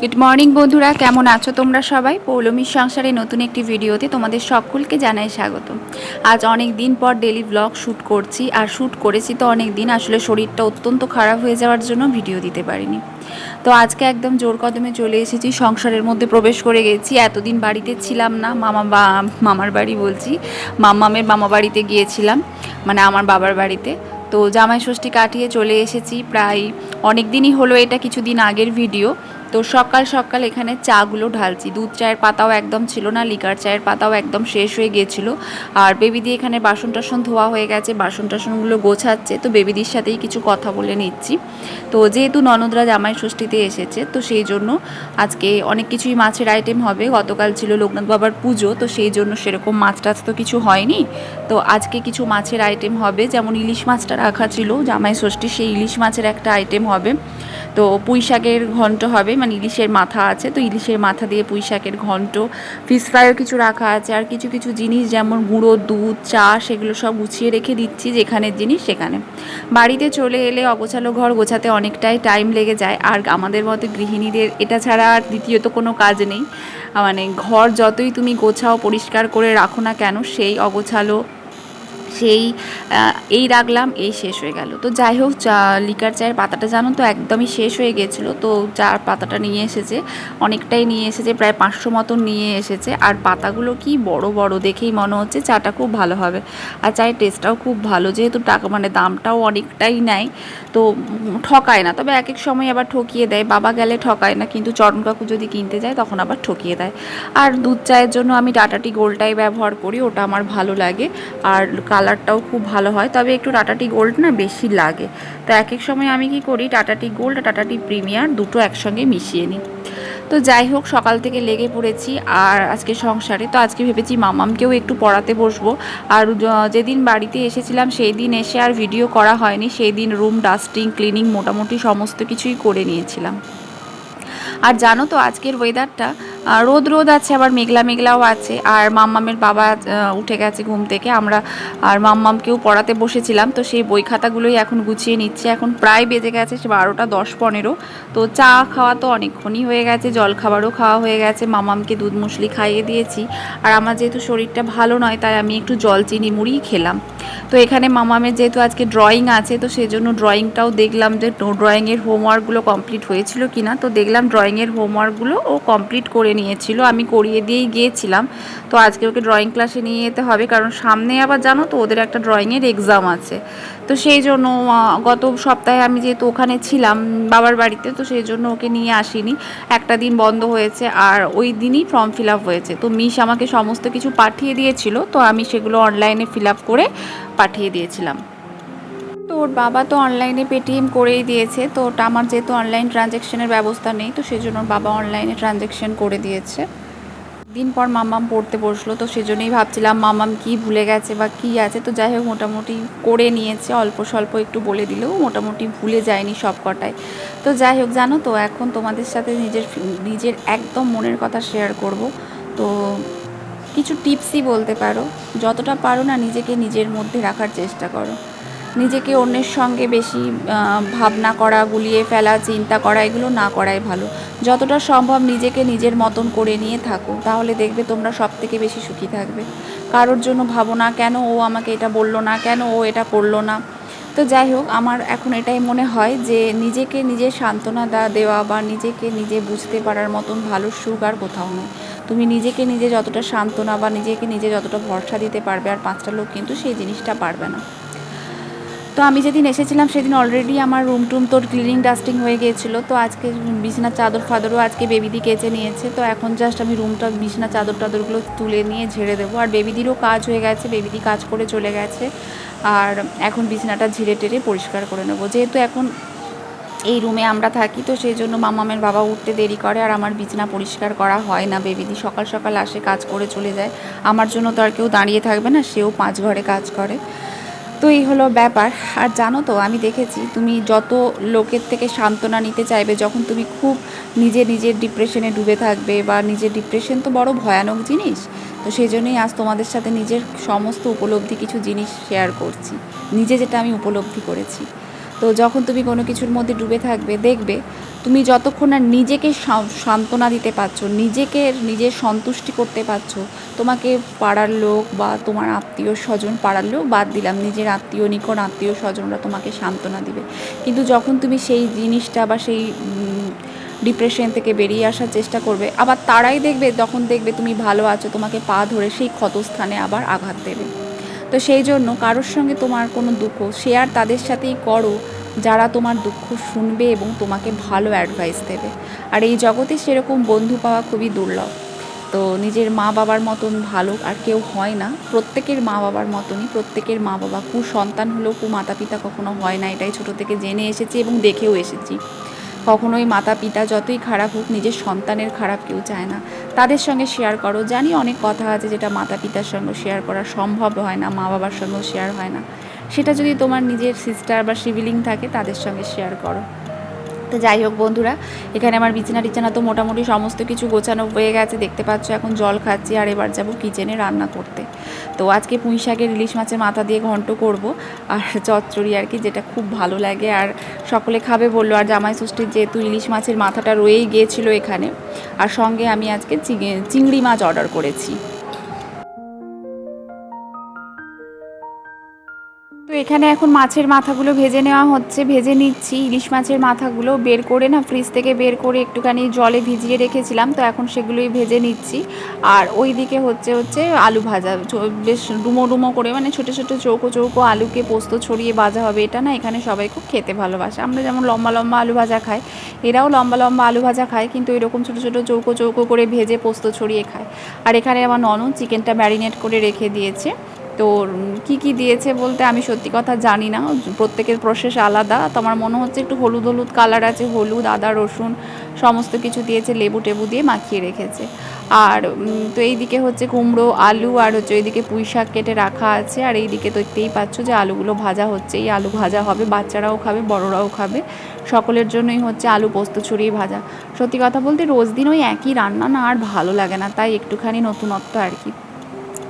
Good morning বন্ধুরা। কেমন আছো তোমরা সবাই? পৌলমীর সংসারে নতুন একটি ভিডিওতে তোমাদের সকলকে জানাই স্বাগত। আজ অনেক দিন পর ডেলি ব্লগ শ্যুট করছি, আর শ্যুট করেছি তো অনেক দিন। আসলে শরীরটা অত্যন্ত খারাপ হয়ে যাওয়ার জন্য ভিডিও দিতে পারিনি। তো আজকে একদম জোর কদমে চলে এসেছি, সংসারের মধ্যে প্রবেশ করে গেছি। এতদিন বাড়িতে ছিলাম না, মামা বা, মামার বাড়ি বলছি। মামামের মামা বাড়িতে গিয়েছিলাম মানে আমার বাবার বাড়িতে। তো জামাই ষষ্ঠী কাটিয়ে চলে এসেছি প্রায় অনেক দিনই হলো এটা কিছুদিন আগের ভিডিও তো সকাল সকাল এখানে চাগুলো ঢালছি। দুধ চায়ের পাতাও একদম ছিল না, লিকার চায়ের পাতাও একদম শেষ হয়ে গিয়েছিল আর বেবি দিয়ে এখানে বাসন টাসন ধোয়া হয়ে গেছে, বাসন টাসনগুলো গোছাচ্ছে, তো বেবিদির সাথেই কিছু কথা বলে নিচ্ছি। তো যেহেতু ননদরা জামাই ষষ্ঠীতে এসেছে, তো সেই জন্য আজকে অনেক কিছুই মাছের আইটেম হবে। গতকাল ছিল লোকনাথ বাবার পুজো, তো সেই জন্য সেরকম মাছ টাছ তো কিছু হয়নি। তো আজকে কিছু মাছের আইটেম হবে, যেমন ইলিশ মাছটা রাখা ছিল, জামাই ষষ্ঠী সেই ইলিশ মাছের একটা আইটেম হবে। তো পুঁই শাকের ঘন্ট হবে মানে ইলিশের মাথা আছে, তো ইলিশের মাথা দিয়ে পুঁই শাকের ঘন্ট ফিশ ফ্রাইও কিছু রাখা আছে, আর কিছু কিছু জিনিস যেমন গুঁড়ো, দুধ, চা, সেগুলো সব গুছিয়ে রেখে দিচ্ছি যেখানের জিনিস সেখানে। বাড়িতে চলে এলে অগোছালো ঘর গোছাতে অনেকটাই টাইম লেগে যায়, আর আমাদের মতো গৃহিণীদের এটা ছাড়া আর দ্বিতীয়ত কোনো কাজ নেই। মানে ঘর যতই তুমি গোছাও, পরিষ্কার করে রাখো না কেন, সেই অগোছালো সেই এই রাখলাম, এই শেষ হয়ে গেল। তো যাই হোক, চা, লিকার চায়ের পাতাটা জানো তো একদমই শেষ হয়ে গেছিল। তো চার পাতাটা নিয়ে এসেছে, অনেকটাই নিয়ে এসেছে, প্রায় পাঁচশো মতন নিয়ে এসেছে। আর পাতাগুলো কি বড় বড় দেখেই মনে হচ্ছে, চাটা খুব ভালো হবে। আর চায়ের টেস্টটাও খুব ভালো, যেহেতু টাকা মানে দামটাও অনেকটাই নেয়। তো ঠকায় না, তবে এক এক সময় আবার ঠকিয়ে দেয়। বাবা গেলে ঠকায় না, কিন্তু চরণ কাকু যদি কিনতে যায়, তখন আবার ঠকিয়ে দেয়। আর দুধ চায়ের জন্য আমি টাটাটি গোলটাই ব্যবহার করি, ওটা আমার ভালো লাগে। আর কালারটাও খুব ভালো হয়, তবে একটু টাটাটি গোল্ড না বেশি লাগে। তো এক এক সময় আমি কি করি টাটাটি গোল্ড টাটাটি প্রিমিয়ার দুটো একসঙ্গে মিশিয়ে নিই। তো যাই হোক, সকাল থেকে লেগে পড়েছি আর আজকে সংসারে। তো আজকে ভেবেছি মামামকেও একটু পড়াতে বসবো। আর যেদিন বাড়িতে এসেছিলাম সেই দিন এসে আর ভিডিও করা হয়নি সেই দিন রুম, ডাস্টিং, ক্লিনিং মোটামুটি সমস্ত কিছুই করে নিয়েছিলাম। আর জানো তো, আজকের ওয়েদারটা রোদ রোদ আছে, আবার মেঘলা মেঘলাও আছে। আর মাম্মামের বাবা উঠে গেছে ঘুম থেকে। আমরা আর মাম্মামকেও পড়াতে বসেছিলাম, তো সেই বই খাতাগুলোই এখন গুছিয়ে নিচ্ছে। এখন প্রায় বেজে গেছে, সে বারোটা দশ পনেরো। তো চা খাওয়া তো অনেকক্ষণই হয়ে গেছে, জল খাবারও খাওয়া হয়ে গেছে। মামামকে দুধ মুসলি খাইয়ে দিয়েছি। আর আমার যেহেতু শরীরটা ভালো নয়, তাই আমি একটু জল, চিনি, মুড়িই খেলাম। তো এখানে মামামের যেহেতু আজকে ড্রয়িং আছে, তো সেই জন্য ড্রয়িংটাও দেখলাম যে, ড্রয়িংয়ের হোমওয়ার্কগুলো কমপ্লিট হয়েছিল কি না তো দেখলাম ড্রয়িংয়ের হোমওয়ার্কগুলো ও কমপ্লিট করে নিয়েছিল, আমি করিয়ে দিয়েই গিয়েছিলাম। তো আজকে ওকে ড্রয়িং ক্লাসে নিয়ে যেতে হবে, কারণ সামনে আবার জানো তো ওদের একটা ড্রয়িংয়ের এক্সাম আছে। তো সেই জন্য গত সপ্তাহে আমি যেহেতু ওখানে ছিলাম বাবার বাড়িতে, তো সেই জন্য ওকে নিয়ে আসিনি। একটা দিন বন্ধ হয়েছে আর ওই দিনই ফর্ম ফিল আপ হয়েছে। তো মিস আমাকে সমস্ত কিছু পাঠিয়ে দিয়েছিল, তো আমি সেগুলো অনলাইনে ফিল আপ করে পাঠিয়ে দিয়েছিলাম। তো ওর বাবা তো অনলাইনে পেটিএম করেই দিয়েছে, তো ওটা আমার যেহেতু অনলাইন ট্রানজ্যাকশনের ব্যবস্থা নেই, তো সেই জন্য ওর বাবা অনলাইনে ট্রানজ্যাকশন করে দিয়েছে। দিন পর মাম্মাম পড়তে বসল, তো সেজন্যই ভাবছিলাম, মাম্মাম কি ভুলে গেছে বা কি আছে? তো যাই হোক, মোটামুটি করে নিয়েছে, অল্প স্বল্প একটু বলে দিলেও মোটামুটি ভুলে যায়নি সব কটায় তো যাই হোক, জানো তো, এখন তোমাদের সাথে নিজের নিজের একদম মনের কথা শেয়ার করব। তো কিছু টিপসই বলতে পারো, যতটা পারো না নিজেকে নিজের মধ্যে রাখার চেষ্টা করো। নিজেকে অন্যের সঙ্গে বেশি ভাবনা করা, গুলিয়ে ফেলা, চিন্তা করা, এগুলো না করাই ভালো। যতটা সম্ভব নিজেকে নিজের মতন করে নিয়ে থাকো, তাহলে দেখবে তোমরা সব থেকে বেশি সুখী থাকবে। কারোর জন্য ভাবো না, কেন ও আমাকে এটা বলল না, কেন ও এটা করল না। তো যাই হোক, আমার এখন এটাই মনে হয় যে, নিজেকে নিজে সান্ত্বনা দেওয়া বা নিজেকে নিজে বুঝতে পারার মতন ভালো সুখ আর কোথাও নেই। তুমি নিজেকে নিজে যতটা সান্ত্বনা বা নিজেকে নিজে যতটা ভরসা দিতে পারবে আর পাঁচটা লোক কিন্তু সেই জিনিসটা পারবে না। তো আমি যেদিন এসেছিলাম সেদিন অলরেডি আমার রুম টুম তোর ক্লিনিং ডাস্টিং হয়ে গিয়েছিল। তো আজকে বিছানার চাদর ফাদরও আজকে বেবিদি কেচে নিয়েছে। তো এখন জাস্ট আমি রুমটা বিছানা চাদর টাদরগুলো তুলে নিয়ে ঝেড়ে দেবো। আর বেবিদিরও কাজ হয়ে গেছে বেবিদি কাজ করে চলে গেছে। আর এখন বিছানাটা ঝেড়ে টেরে পরিষ্কার করে নেব। যেহেতু এখন এই রুমে আমরা থাকি, তো সেই জন্য মামামের বাবা উঠতে দেরি করে আর আমার বিছানা পরিষ্কার করা হয় না। বেবিদি সকাল সকাল আসে, কাজ করে চলে যায়। আমার জন্য তো আর কেউ দাঁড়িয়ে থাকবে না, সেও পাঁচ ঘরে কাজ করে। তো এই হলো ব্যাপার। আর জানো তো, আমি দেখেছি তুমি যত লোকের থেকে সান্ত্বনা নিতে চাইবে, যখন তুমি খুব নিজে নিজের ডিপ্রেশনে ডুবে থাকবে বা নিজের ডিপ্রেশন তো বড় ভয়ানক জিনিস, তো সেই জন্যই আজ তোমাদের সাথে নিজের সমস্ত উপলব্ধি কিছু জিনিস শেয়ার করছি। নিজে যেটা আমি উপলব্ধি করেছি। তো যখন তুমি কোনো কিছুর মধ্যে ডুবে থাকবে, দেখবে তুমি যতক্ষণ আর নিজেকে সান্ত্বনা দিতে পারছ, নিজেকে, নিজের সন্তুষ্টি করতে পারছ, তোমাকে পাড়ার লোক বা তোমার আত্মীয় স্বজন পাড়ার লোক বাদ দিলাম, নিজের আত্মীয়, নিকট আত্মীয় স্বজনরা তোমাকে সান্ত্বনা দিবে। কিন্তু যখন তুমি সেই জিনিসটা বা সেই ডিপ্রেশন থেকে বেরিয়ে আসার চেষ্টা করবে, আবার তারাই দেখবে, তখন দেখবে তুমি ভালো আছো, তোমাকে পা ধরে সেই ক্ষতস্থানে আবার আঘাত দেবে। তো সেই জন্য কারোর সঙ্গে তোমার কোনো দুঃখ শেয়ার তাদের সাথেই করো যারা তোমার দুঃখ শুনবে এবং তোমাকে ভালো অ্যাডভাইস দেবে। আর এই জগতে সেরকম বন্ধু পাওয়া খুবই দুর্লভ। তো নিজের মা বাবার মতন ভালো আর কেউ হয় না। প্রত্যেকের মা বাবার মতনই, প্রত্যেকের মা বাবা কু সন্তান হলেও কু মাতা পিতা কখনো হয় না, এটাই ছোটো থেকে জেনে এসেছি এবং দেখেও এসেছি। কখনোই মাতা পিতা যতই খারাপ হোক, নিজের সন্তানের খারাপ কেউ চায় না। তাদের সঙ্গে শেয়ার করো। জানি অনেক কথা আছে যেটা মাতা পিতার সঙ্গে শেয়ার করা সম্ভব হয় না মা বাবার সঙ্গেও শেয়ার হয় না। সেটা যদি তোমার নিজের সিস্টার বা সিভিলিং থাকে, তাদের সঙ্গে শেয়ার করো। তো যাই হোক বন্ধুরা, এখানে আমার বিছানা টিছানা তো মোটামুটি সমস্ত কিছু গোছানো হয়ে গেছে, দেখতে পাচ্ছ এখন জল খাচ্ছি আর এবার যাব কিচেনে রান্না করতে। তো আজকে পুঁই শাকের ইলিশ মাছের মাথা দিয়ে ঘন্ট করব আর চচ্চড়ি আর কি, যেটা খুব ভালো লাগে আর সকলে খাবে বলল, আর জামাই ষষ্ঠীর যেহেতু ইলিশ মাছের মাথাটা রয়েই গিয়েছিল এখানে। আর সঙ্গে আমি আজকে চিংড়ি- মাছ অর্ডার করেছি। এখানে এখন মাছের মাথাগুলো ভেজে নেওয়া হচ্ছে, ভেজে নিচ্ছি। ইলিশ মাছের মাথাগুলো বের করে না, ফ্রিজ থেকে বের করে একটুখানি জলে ভিজিয়ে রেখেছিলাম, তো এখন সেগুলোই ভেজে নিচ্ছি। আর ওই দিকে হচ্ছে হচ্ছে আলু ভাজা বেশ ডুমো ডুমো করে মানে ছোটো ছোটো চৌকো চৌকো আলুকে পোস্ত ছড়িয়ে ভাজা হবে, এটা না এখানে সবাই খুব খেতে ভালোবাসে। আমরা যেমন লম্বা লম্বা আলু ভাজা খাই, এরাও লম্বা লম্বা আলু ভাজা খায়, কিন্তু এরকম ছোটো ছোটো চৌকো চৌকো করে ভেজে পোস্ত ছড়িয়ে খায়। আর এখানে আমার ননদ চিকেনটা ম্যারিনেট করে রেখে দিয়েছে। তো কি কি দিয়েছে বলতে আমি সত্যি কথা জানি না। প্রত্যেকের প্রসেস আলাদা। তো আমার মনে হচ্ছে একটু হলুদ হলুদ কালার আছে, হলুদ, আদা, রসুন, সমস্ত কিছু দিয়েছে, লেবু টেবু দিয়ে মাখিয়ে রেখেছে। আর তো এইদিকে হচ্ছে কুমড়ো, আলু, আর হচ্ছে এইদিকে পুঁই শাক কেটে রাখা আছে। আর এইদিকে দেখতেই পাচ্ছ যে আলুগুলো ভাজা হচ্ছে। এই আলু ভাজা হবে, বাচ্চারাও খাবে, বড়রাও খাবে। সকলের জন্যই হচ্ছে আলু পোস্ত ছড়িয়ে ভাজা। সত্যি কথা বলতে রোজ দিন ওই একই রান্না না আর ভালো লাগে না। তাই একটুখানি নতুনত্ব আর কি।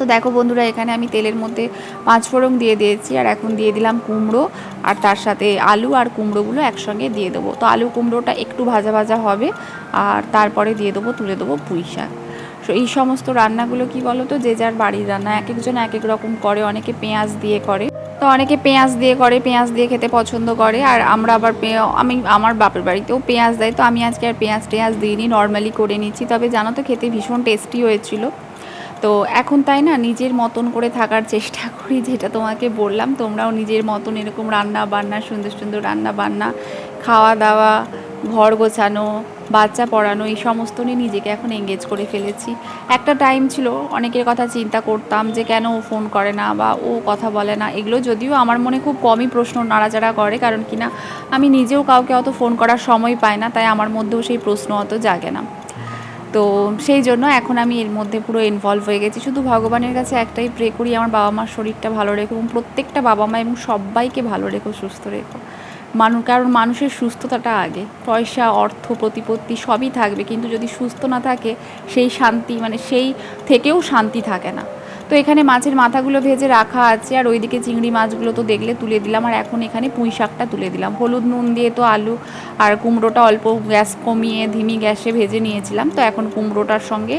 তো দেখো বন্ধুরা, এখানে আমি তেলের মধ্যে পাঁচ ফোড়ন দিয়ে দিয়েছি, আর এখন দিয়ে দিলাম কুমড়ো, আর তার সাথে আলু আর কুমড়োগুলো একসঙ্গে দিয়ে দেবো। তো আলু কুমড়োটা একটু ভাজা ভাজা হবে, আর তারপরে দিয়ে দেবো, তুলে দেবো পুঁই শাক। তো এই সমস্ত রান্নাগুলো কি বলো তো, যে যার বাড়ির রান্না, এক একজন এক এক রকম করে, অনেকে পেঁয়াজ দিয়ে করে। তো অনেকে পেঁয়াজ দিয়ে করে, পেঁয়াজ দিয়ে খেতে পছন্দ করে, আর আমরা আবার আমি, আমার বাপের বাড়িতেও পেঁয়াজ দেয়, তো আমি আজকে আর পেঁয়াজ টেঁয়াজ দিইনি নর্মালি করে নিচ্ছি। তবে জানো তো, খেতে ভীষণ টেস্টি হয়েছিল। তো এখন তাই না নিজের মতন করে থাকার চেষ্টা করি, যেটা তোমাকে বললাম। তোমরাও নিজের মতন এরকম রান্না বান্না, সুন্দর সুন্দর রান্না বান্না, খাওয়া দাওয়া, ঘর গোছানো, বাচ্চা পড়ানো, এই সমস্ত নিয়ে নিজেকে এখন এঙ্গেজ করে ফেলেছি। একটা টাইম ছিল, অনেকের কথা চিন্তা করতাম যে কেন ও ফোন করে না বা ও কথা বলে না, এগুলো যদিও আমার মনে খুব কমই প্রশ্ন নাড়াচাড়া করে, কারণ কি না, আমি নিজেও কাউকে অত ফোন করার সময় পাই না, তাই আমার মধ্যেও সেই প্রশ্ন অত জাগে না। তো সেই জন্য এখন আমি এর মধ্যে পুরো ইনভলভ হয়ে গেছি। শুধু ভগবানের কাছে একটাই প্রে করি, আমার বাবা মার শরীরটা ভালো রেখো এবং প্রত্যেকটা বাবা মা এবং সবাইকে ভালো রেখো, সুস্থ রেখো। মানুষ কারণ মানুষের সুস্থতাটা আগে। পয়সা, অর্থ, প্রতিপত্তি সবই থাকবে, কিন্তু যদি সুস্থ না থাকে, সেই শান্তি মানে সেই থেকেও শান্তি থাকে না। তো এখানে মাছের মাথাগুলো ভেজে রাখা আছে, আর ওইদিকে চিংড়ি মাছগুলো তো দেখলে তুলে দিলাম, আর এখন এখানে পুঁই শাকটা তুলে দিলাম। হলুদ নুন দিয়ে তো আলু আর কুমড়োটা অল্প গ্যাস কমিয়ে ধিমি গ্যাসে ভেজে নিয়েছিলাম, তো এখন কুমড়োটার সঙ্গে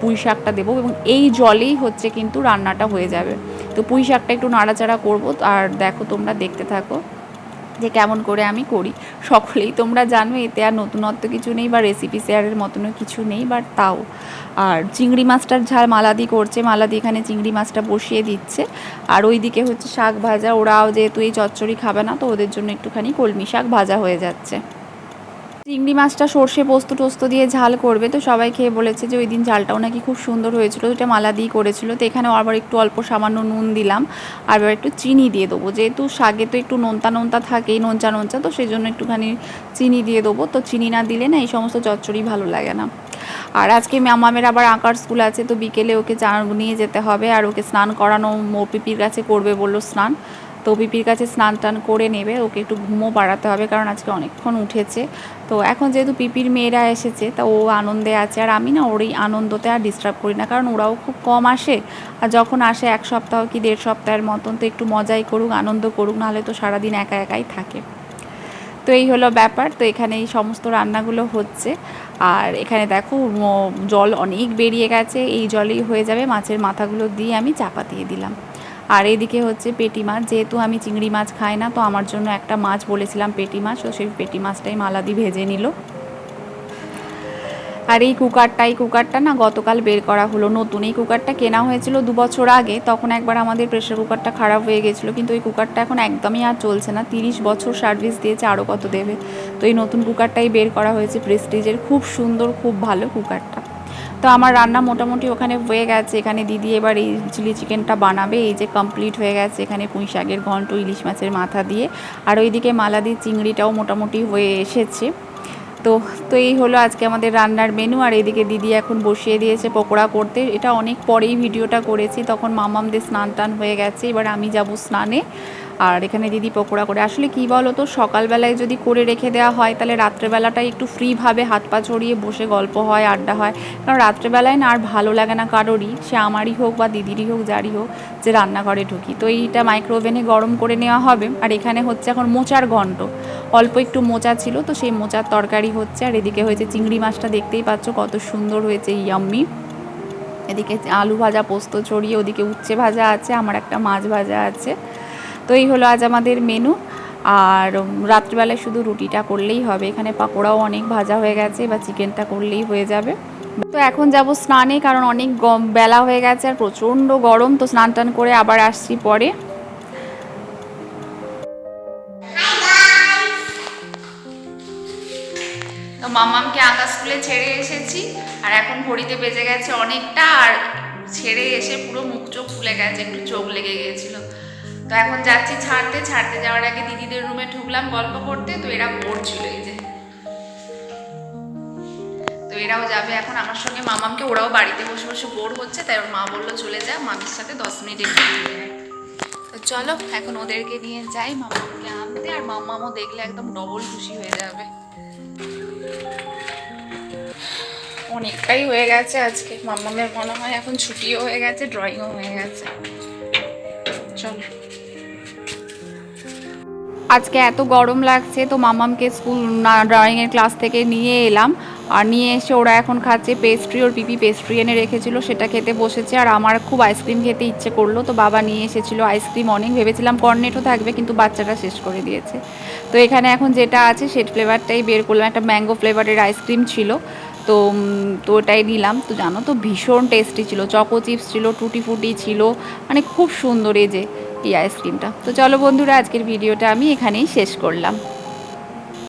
পুঁই শাকটা দেবো এবং এই জলেই হচ্ছে কিন্তু রান্নাটা হয়ে যাবে। তো পুঁই শাকটা একটু নাড়াচাড়া করব, আর দেখো তোমরা দেখতে থাকো। যে কেমন করে আমি করি। সকলেই তোমরা জানো এতে আর নতুনত্ব কিছু নেই বা রেসিপি শেয়ারের মতনও কিছু নেই বাট তাও। আর চিংড়ি মাছটার ঝাল মালাদি করছে, মালাদি এখানে চিংড়ি মাছটা বসিয়ে দিচ্ছে। আর ওই দিকে হচ্ছে শাক ভাজা, ওরাও যেহেতু এই চচ্চড়ি খাবে না, তো ওদের জন্য একটুখানি কলমি শাক ভাজা হয়ে যাচ্ছে। চিংড়ি মাছটা সর্ষে পোস্ত টোস্ত দিয়ে ঝাল করবে, তো সবাই খেয়ে বলেছে যে ওই দিন ঝালটাও নাকি খুব সুন্দর হয়েছিল ওইটা মালা দিয়ে করেছিল। তো এখানে আবার একটু অল্প সামান্য নুন দিলাম, আর একটু চিনি দিয়ে দেবো। যেহেতু শাকে তো একটু নোনতা নোনতা থাকেই, নোনচা নোনচা, তো সেই জন্য একটুখানি চিনি দিয়ে দেবো। তো চিনি না দিলে না এই সমস্ত চচ্চড়ি ভালো লাগে না। আর আজকে মামামের আবার আঁকার স্কুল আছে, তো বিকেলে ওকে চা নিয়ে যেতে হবে, আর ওকে স্নান করানো মো, পিপির কাছে করবে বলল স্নান। তো পিপির কাছে স্নান টান করে নেবে, ওকে একটু ঘুমও পাড়াতে হবে কারণ আজকে অনেকক্ষণ উঠেছে। তো এখন যেহেতু পিপির মেয়েরা এসেছে, তা ও আনন্দে আছে। আর আমি না ওর এই আনন্দতে আর ডিস্টার্ব করি না, কারণ ওরাও খুব কম আসে। আর যখন আসে এক সপ্তাহ কি দেড় সপ্তাহের মতন, তো একটু মজাই করুক, আনন্দ করুক, নাহলে তো সারাদিন একা একাই থাকে। তো এই হলো ব্যাপার, তো এখানে এই সমস্ত রান্নাগুলো হচ্ছে। আর এখানে দেখো জল অনেক বেরিয়ে গেছে, এই জলেই হয়ে যাবে। মাছের মাথাগুলো দিয়ে আমি চাপা দিয়ে দিলাম। আর এদিকে হচ্ছে পেটি মাছ, যেহেতু আমি চিংড়ি মাছ খাই না, তো আমার জন্য একটা মাছ বলেছিলাম পেটি মাছ, তো সেই পেটি মাছটাই মালাদি ভেজে নিল। আর এই কুকারটা এই কুকারটা না গতকাল বের করা হলো নতুন। এই কুকারটা কেনা হয়েছিল দু বছর আগে, তখন একবার আমাদের প্রেশার কুকারটা খারাপ হয়ে গেছিল, কিন্তু এই কুকারটা এখন একদমই আর চলছে না। তিরিশ বছর সার্ভিস দিয়েছে আরও কত দেবে? তো এই নতুন কুকারটাই বের করা হয়েছে প্রেস্টিজের খুব সুন্দর, খুব ভালো কুকারটা। তো আমার রান্না মোটামুটি ওখানে হয়ে গেছে। এখানে দিদি এবার এই চিলি চিকেনটা বানাবে। এই যে কমপ্লিট হয়ে গেছে এখানে পুঁই শাকের ঘন্ট, ইলিশ মাছের মাথা দিয়ে। আর ওইদিকে মালাদি চিংড়িটাও মোটামুটি হয়ে এসেছে। তো তো এই হলো আজকে আমাদের রান্নার মেনু আর এদিকে দিদি এখন বসিয়ে দিয়েছে পকোড়া করতে। এটা অনেক পরেই ভিডিওটা করেছি। তখন মামামদের স্নান টান হয়ে গেছে। এবার আমি যাব স্নানে। আর এখানে দিদি পকোড়া করে। আসলে কি বলো তো সকালবেলায় যদি করে রেখে দেওয়া হয়, তাহলে রাত্রেবেলাটাই একটু ফ্রিভাবে হাত পা ছড়িয়ে বসে গল্প হয়, আড্ডা হয়। কারণ রাত্রেবেলায় না আর ভালো লাগে না কারোরই, সে আমারই হোক বা দিদিরই হোক, যারই হোক, যে রান্নাঘরে ঢুকি। তো এইটা মাইক্রোওভেনে গরম করে নেওয়া হবে। আর এখানে হচ্ছে এখন মোচার ঘন্ট অল্প একটু মোচা ছিল, তো সেই মোচার তরকারি হচ্ছে। আর এদিকে হয়েছে চিংড়ি মাছটা, দেখতেই পাচ্ছ কত সুন্দর হয়েছে ইয়াম্মি এদিকে আলু ভাজা, পোস্ত ছড়িয়ে ওদিকে উচ্ছে ভাজা আছে, আমার একটা মাছ ভাজা আছে। তো এই হলো আজ আমাদের মেনু আর রাত্রিবেলায় শুধু রুটিটা করলেই হবে। এখানে পাকোড়াও অনেক ভাজা হয়ে গেছে, বা চিকেনটা করলেই হয়ে যাবে। তো এখন যাব স্নানে, কারণ অনেক বেলা হয়ে গেছে আর প্রচণ্ড গরম। তো স্নান টান করে আবার আসছি পরে। তো মামামকে আঁকা স্কুলে ছেড়ে এসেছি, আর এখন ঘড়িতে বেজে গেছে অনেকটা, আর ছেড়ে এসে পুরো মুখ চোখ ফুলে গেছে, একটু চোখ লেগে গিয়েছিল তো এখন যাচ্ছি ছাড়তে ছাড়তে যাওয়ার আগে দিদিদের রুমে ঢুকলাম গল্প করতে, তো এরা পড়ছিল এই যে। তো এরাও যাবে এখন আমার সঙ্গে। মামামকে ওরাও বাড়িতে বসে বসে বোর হচ্ছে, তাই ওর মা বলল চলে যা, মামির সাথে দশ মিনিট একটু তো চলো, এখন ওদেরকে নিয়ে যাই মামাকে আনতে, আর মামামও দেখলে একদম ডবল খুশি হয়ে যাবে। অনেকটাই হয়ে গেছে আজকে। মামামের মনে হয় এখন ছুটিও হয়ে গেছে ড্রয়িংও হয়ে গেছে। চলো। আজকে এত গরম লাগছে, তো মামামকে স্কুল ড্রয়িংয়ের ক্লাস থেকে নিয়ে এলাম। আর নিয়ে এসে ওরা এখন খাচ্ছে পেস্ট্রি ওর পিপি পেস্ট্রি এনে রেখেছিল, সেটা খেতে বসেছে। আর আমার খুব আইসক্রিম খেতে ইচ্ছে করল, তো বাবা নিয়ে এসেছিল আইসক্রিম অনেক। ভেবেছিলাম কর্নেটও থাকবে, কিন্তু বাচ্চাটা শেষ করে দিয়েছে। তো এখানে এখন যেটা আছে সেট ফ্লেভারটাই বের করলাম। একটা ম্যাঙ্গো ফ্লেভারের আইসক্রিম ছিল, তো তো ওটাই নিলাম। তো জানো তো, ভীষণ টেস্টি ছিল। চকো চিপস ছিল টুটি ফুটি ছিল। মানে খুব সুন্দর এই যে এই আইসক্রিমটা। তো চলো বন্ধুরা আজকের ভিডিওটা আমি এখানেই শেষ করলাম।